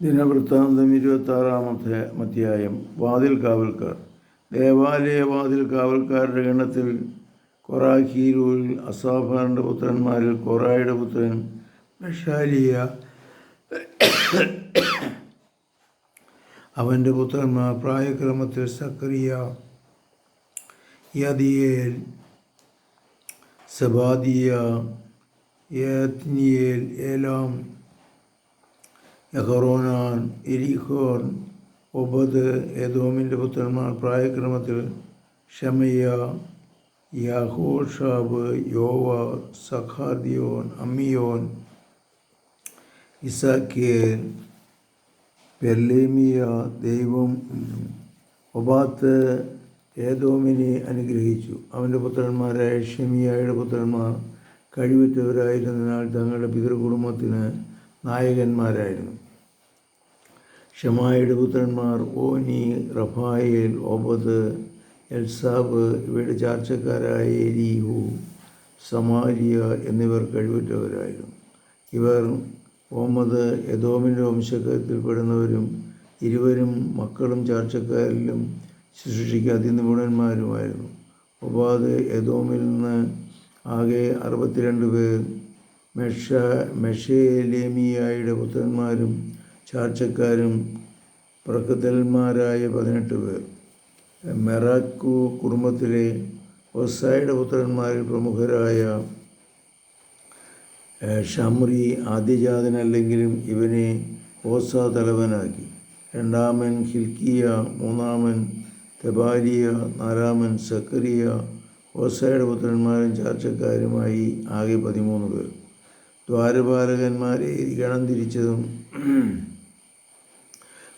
ദിനവൃത്താന്തം ഇരുപത്താറാമത്തെ അധ്യായം വാതിൽ കാവൽക്കാർ ദേവാലയ വാതിൽ കാവൽക്കാരുടെ എണ്ണത്തിൽ കൊറാഹീരൂൽ അസാഫാറിന്റെ പുത്രന്മാരിൽ കൊറായുടെ പുത്രൻ മെഷാലിയ അവന്റെ പുത്രന്മാർ പ്രായക്രമത്തിൽ സക്രിയ യദിയേൽ സബാദിയ യത്നിയേൽ ഏലാം യഹറോനാൻ എരിഹോൻ ഒബദ് എദോമിന്റെ പുത്രന്മാർ പ്രായക്രമത്തിൽ ഷമയ്യ യഹോഷാബ് യോവ സഖാദിയോൻ അമ്മിയോൻ ഇസാക്കിയേൽ പെർലേമിയ ദൈവം ഒബാത്ത് ഏതോമിനെ അനുഗ്രഹിച്ചു. അവന്റെ പുത്രന്മാരായ ഷെമിയായുടെ പുത്രന്മാർ കഴിവുറ്റവരായിരുന്നതിനാൽ തങ്ങളുടെ പിതൃകുടുംബത്തിന് നായകന്മാരായിരുന്നു. ഷമായുടെ പുത്രന്മാർ ഓനി റഫായേൽ ഒബദ് എൽസാബ് ഇവയുടെ ചാർച്ചക്കാരായ എലീഹു സമാരിയ എന്നിവർ കഴിവുറ്റവരായിരുന്നു. ഇവർ ഓമദ് യദോമിന്റെ വംശക്കത്തിൽപ്പെടുന്നവരും ഇരുവരും മക്കളും ചാർച്ചക്കാരിലും ശുശ്രൂഷയ്ക്ക് അതിനിപുണന്മാരുമായിരുന്നു. ഒബാദ് യദോമിൽ നിന്ന് ആകെ അറുപത്തിരണ്ട് പേർ മെഷ മെഷേലേമിയായുടെ പുത്രന്മാരും ചാർച്ചക്കാരും പ്രകൃതന്മാരായ പതിനെട്ട് പേർ. മെറാക്കു കുടുംബത്തിലെ ഒസായുടെ പുത്രന്മാരിൽ പ്രമുഖരായ ഷമ്രി ആദ്യജാതനല്ലെങ്കിലും ഇവനെ ഓസ തലവനാക്കി. രണ്ടാമൻ ഹിൽക്കിയ മൂന്നാമൻ തെബാലിയ നാലാമൻ സക്കറിയ ഓസയുടെ പുത്രന്മാരും ചാർച്ചക്കാരുമായി ആകെ പതിമൂന്ന് പേർ. ദ്വാരപാലകന്മാരെ ഗണം തിരിച്ചതും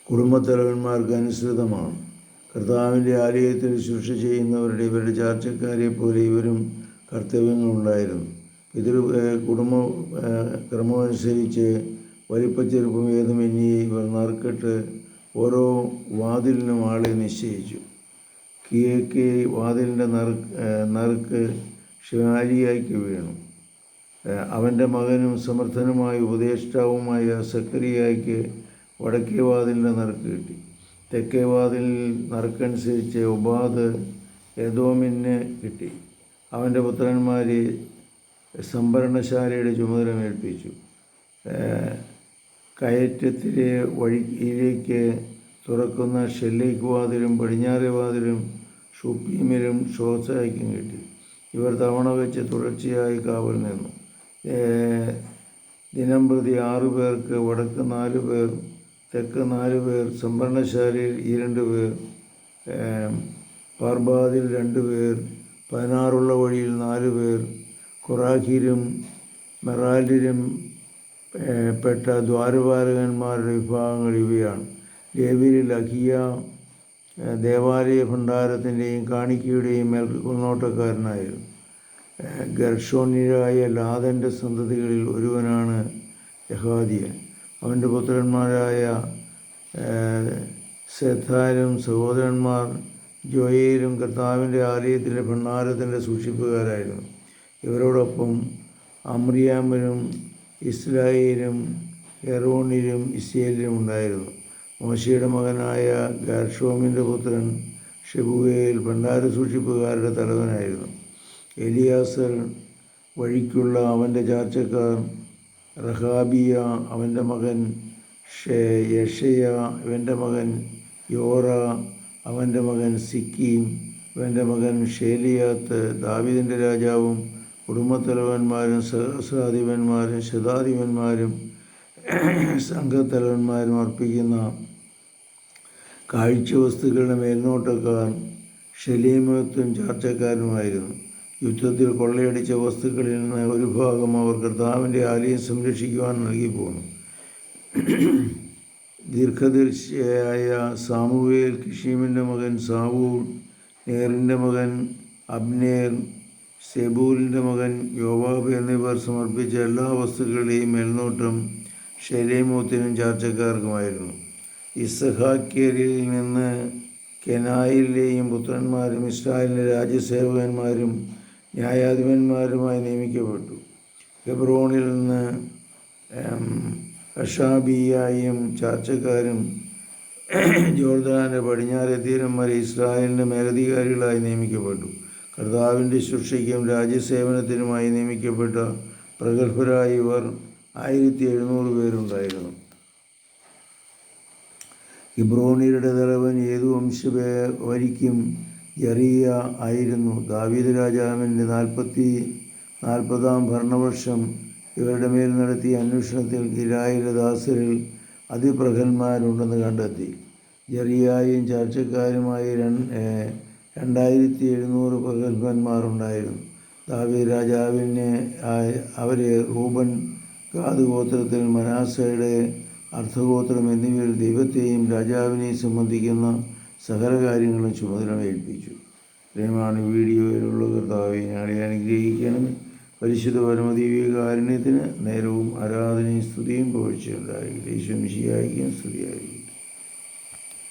കുടുംബത്തലവന്മാർക്ക് അനുസൃതമാണ്. കർത്താവിന്റെ ആലയത്തിൽ ശുശ്രൂഷ ചെയ്യുന്നവരുടെ ഇവരുടെ ചാർച്ചക്കാരെ പോലെ ഇവരും കർത്തവ്യങ്ങളുണ്ടായിരുന്നു. പിതൃ കുടുംബ ക്രമമനുസരിച്ച് വലിപ്പച്ചെറുപ്പം ഏതുമെന്നിയെ ഇവർ നറുക്കിട്ട് ഓരോ വാതിലിനും ആളെ നിശ്ചയിച്ചു. കിഴക്കേ വാതിലിന്റെ നറുക്ക് നറുക്ക് ഷിമാരിയായിക്ക് വീണു. അവന്റെ മകനും സമർത്ഥനുമായ ഉപദേഷ്ടാവുമായ സക്കരിയായിക്ക് വടക്കേ വാതിലിന്റെ നറുക്ക് കിട്ടി. തെക്കേ വാതിൽ നറുക്കനുസരിച്ച് ഉപാദ് യദോമിന് കിട്ടി. അവന്റെ പുത്രന്മാരെ സംഭരണശാലയുടെ ചുമതലമേൽപ്പിച്ചു കയറ്റത്തിലെ വഴിയിലേക്ക് തുറക്കുന്ന ഷെല്ലേക്ക് വാതിലും പടിഞ്ഞാറെ വാതിലും ഷുപ്പീമിലും ഷോസായിക്കും കിട്ടി. ഇവർ തവണ വെച്ച് തുടർച്ചയായി കാവൽ നിന്നു. ദിനം പ്രതി ആറു പേർക്ക് വടക്ക് നാല് പേർ തെക്ക് നാല് പേർ സംഭരണശാലയിൽ ഈ രണ്ട് പേർ പാർബാദിൽ രണ്ട് പേർ പതിനാറുള്ള വഴിയിൽ നാല് പേർ ഖുറാഖിലും മെറാലിലും പെട്ട ദ്വാരപാലകന്മാരുടെ വിഭാഗങ്ങൾ ഇവയാണ്. ലേവിയിൽ അഖിയ ദേവാലയ ഭണ്ഡാരത്തിന്റെയും കാണിക്കയുടെയും മേൽനോട്ടക്കാരനായിരുന്നു ഗർഷോന്യരായ ലാദന്റെ സന്തതികളിൽ ഒരുവനാണ് യഹാദിയൻ അവന്റെ പുത്രന്മാരായ സെഥാരും സഹോദരന്മാർ ജോയയിലും കർത്താവിന്റെ ആലയത്തിലെ ഭണ്ണാരത്തിന്റെ സൂക്ഷിപ്പുകാരായിരുന്നു. ഇവരോടൊപ്പം അമ്രിയാമരും ഇസ്രായേലും എറോണിലും ഇസ്രയേലിലും ഉണ്ടായിരുന്നു. മോശയുടെ മകനായ ഗാർഷോമിന്റെ പുത്രൻ ഷെബുവേൽ ഭണ്ഡാര സൂക്ഷിപ്പുകാരുടെ തലവനായിരുന്നു. എലിയാസർ വഴിക്കുള്ള അവന്റെ ചാർച്ചക്കാർ റഹാബിയ അവന്റെ മകൻ യഷയ ഇവന്റെ മകൻ യോറ അവന്റെ മകൻ സിക്കീം ഇവന്റെ മകൻ ഷേലിയാത്ത് ദാവിദിന്റെ രാജാവും കുടുംബത്തലവന്മാരും സഹസ്രാധിപന്മാരും ശതാധിപന്മാരും സംഘത്തലവന്മാരും അർപ്പിക്കുന്ന കാഴ്ചവസ്തുക്കളുടെ മേൽനോട്ടക്കാർ ഷലീമത്വം ചാർച്ചക്കാരുമായിരുന്നു യുദ്ധത്തിൽ കൊള്ളയടിച്ച വസ്തുക്കളിൽ നിന്ന് ഒരു ഭാഗം അവർ കർത്താവിന്റെ ആലയം സംരക്ഷിക്കുവാൻ നൽകി പോന്നു. ദീർഘദർശിയായ സാമുവേൽ കിഷീമിന്റെ മകൻ സാവൂൾ നേറിന്റെ മകൻ അബ്നേർ സെബൂലിന്റെ മകൻ യോവാബ് എന്നിവർ സമർപ്പിച്ച എല്ലാ വസ്തുക്കളുടെയും മേൽനോട്ടം ഷെലേമൂത്തിനും ചാർച്ചക്കാർക്കുമായിരുന്നു. ഇസഹാക്കിയരിൽ നിന്ന് കെനായിലെയും പുത്രന്മാരും ഇസ്രായേലിന്റെ രാജ്യസേവകന്മാരും ന്യായാധിപന്മാരുമായി നിയമിക്കപ്പെട്ടു. ഹെബ്രോണിൽ നിന്ന് അഷാബിയായും ചാർച്ചക്കാരും ജോർദാന്റെ പടിഞ്ഞാറെ തീരം വരെ ഇസ്രായേലിന്റെ മേലധികാരികളായി നിയമിക്കപ്പെട്ടു. കർത്താവിന്റെ ശുശ്രയ്ക്കും രാജ്യസേവനത്തിനുമായി നിയമിക്കപ്പെട്ട പ്രഗത്ഭരായ ഇവർ ആയിരത്തി എഴുന്നൂറ് പേരുണ്ടായിരുന്നു. ഇബ്രോണിയുടെ തലവൻ ഏതു വംശവരിക്കും ജറിയ ആയിരുന്നു ദാവീദ് രാജാവിന്റെ നാൽപ്പത്തി നാൽപ്പതാം ഭരണവർഷം ഇവരുടെ മേൽ നടത്തിയ അന്വേഷണത്തിൽ ഗിരായിലെ ദാസരിൽ അതിപ്രഗത്ഭന്മാരുണ്ടെന്ന് കണ്ടെത്തി. ജെറിയായും ചർച്ചക്കാരുമായി രണ്ട് രണ്ടായിരത്തി എഴുന്നൂറ് പ്രഗത്ഭന്മാരുണ്ടായിരുന്നു. ദാവി രാജാവിനെ അവരെ റൂബൻ ഗാദ് ഗോത്രത്തിൽ മനാസയുടെ അർത്ഥഗോത്രം എന്നിവയിൽ ദൈവത്തെയും രാജാവിനെയും സംബന്ധിക്കുന്ന സകല കാര്യങ്ങളും ചുമതല ഏൽപ്പിച്ചു. ഈ വീഡിയോയിലുള്ള കർത്താവെ ഞങ്ങളെ അനുഗ്രഹിക്കണം. പരിശുദ്ധ പരമദീവികാരുണ്യത്തിന് നേരവും ആരാധനയും സ്തുതിയും പോഴ്ചയുണ്ടായി ദേശം ശരിയായിരിക്കും സ്തുതിയായിരിക്കും